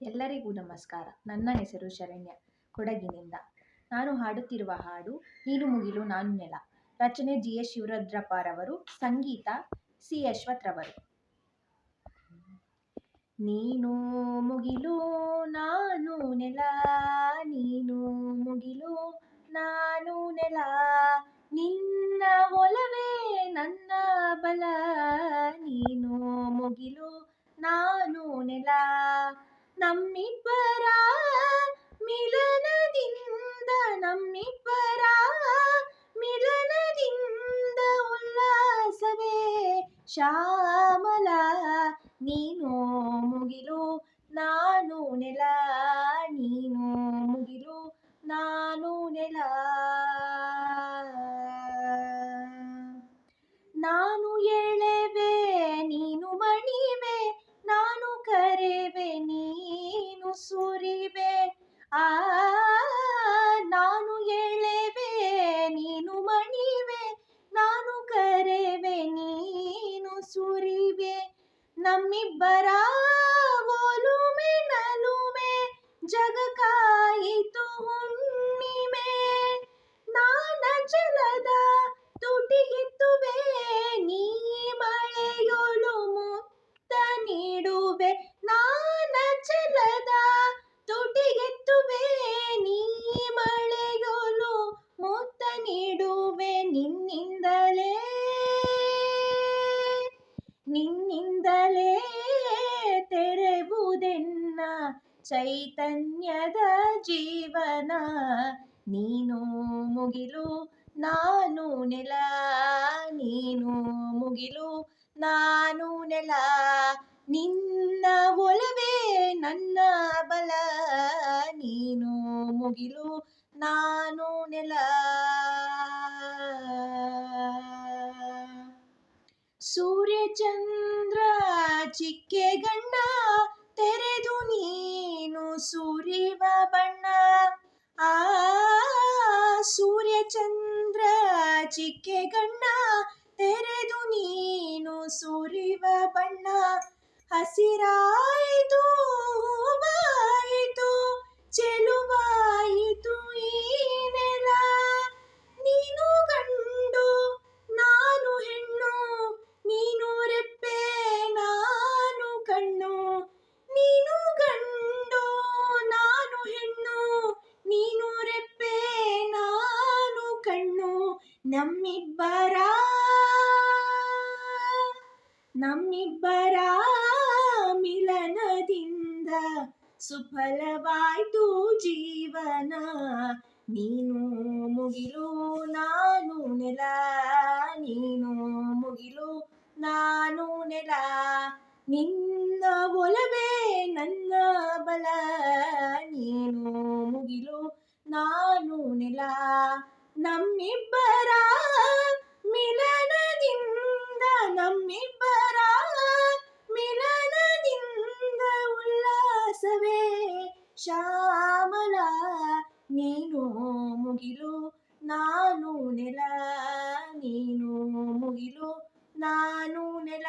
ಎಲ್ಲರಿಗೂ ನಮಸ್ಕಾರ. ನನ್ನ ಹೆಸರು ಶರಣ್ಯ ಕೊಡಗಿನಿಂದ. ನಾನು ಹಾಡುತ್ತಿರುವ ಹಾಡು ನೀನು ಮುಗಿಲು ನಾನು ನೆಲ. ರಚನೆ ಜಿ. ಎಸ್. ಶಿವರುದ್ರಪ್ಪರವರು, ಸಂಗೀತ ಸಿ. ಯಶ್ವಥ್ ರವರು ನೀನು ಮುಗಿಲು ನಾನು ನೆಲ, ನೀನು ಮುಗಿಲು ನಾನು ನೆಲ. ನಿನ್ನ ಒಲವೇ ನನ್ನ ಬಲ. ನೀನು ಮುಗಿಲು ನಾನು ನೆಲ. ನಮ್ಮಿಬ್ಬರ ಮಿಲನದಿಂದ ನಮ್ಮಿಬ್ಬರ ಮಿಲನದಿಂದ ಉಲ್ಲಾಸವೇ ಶ್ಯಾಮಲ ನೀನು ಮುಗಿಲು ನಾನು ನೆಲ ನೀನು ಮುಗಿಲು ನಾನು ನೆಲ ನಾನು ಎಳೆವೆ ಆ, ನಾನು ಎಳೆವೆ, ನೀನು ಮಣಿವೆ, ನಾನು ಕರೆವೆ, ನೀನು ಸುರಿವೆ. ನಮ್ಮಿಬ್ಬರ ಓಲುಮೆ ನಲುಮೆ ಜಗ ಕಾಯಿತು ಹುಣ್ಣಿಮೆ. ನಾನ ಜಲದ ತುಟಿಗೆತ್ತುವೆ ಚೈತನ್ಯದ ಜೀವನ. ನೀನು ಮುಗಿಲು, ನಾನು ನೆಲ. ನೀನು ಮುಗಿಲು, ನಾನು ನೆಲ. ನಿನ್ನ ಒಲವೇ ನನ್ನ ಬಲ. ನೀನು ಮುಗಿಲು, ನಾನು ನೆಲ. ಸೂರ್ಯಚಂದ್ರ ಚಿಕ್ಕೆಗಣ್ಣ ತೆರೆದು ಚಿಕ್ಕೆಗಣ್ಣ ತೆರೆದು ನೀನು ಸುರಿವ ಬಣ್ಣ. ಹಸಿರಾಯಿತು ನಮ್ಮಿಬ್ಬರ ನಮ್ಮಿಬ್ಬರ ಮಿಲನದಿಂದ ಸುಫಲವಾಯ್ತು ಜೀವನ. ನೀನು ಮುಗಿಲು, ನಾನು ನೆಲ. ನೀನು ಮುಗಿಲು, ನಾನು ನೆಲ. ನಿನ್ನ ಒಲವೇ ನನ್ನ ಬಲ. ನೀನು ಮುಗಿಲು, ನಾನು ನೆಲ. ನಮ್ಮಿಬ್ಬರ ಮಿಲನದಿಂದ ನಮ್ಮಿಬ್ಬರ ಮಿಲನದಿಂದ ಉಲ್ಲಾಸವೇ ಶ್ಯಾಮಲ ನೀನು ಮುಗಿಲು ನಾನು ನೆಲ ನೀನು ಮುಗಿಲು ನಾನು ನೆಲ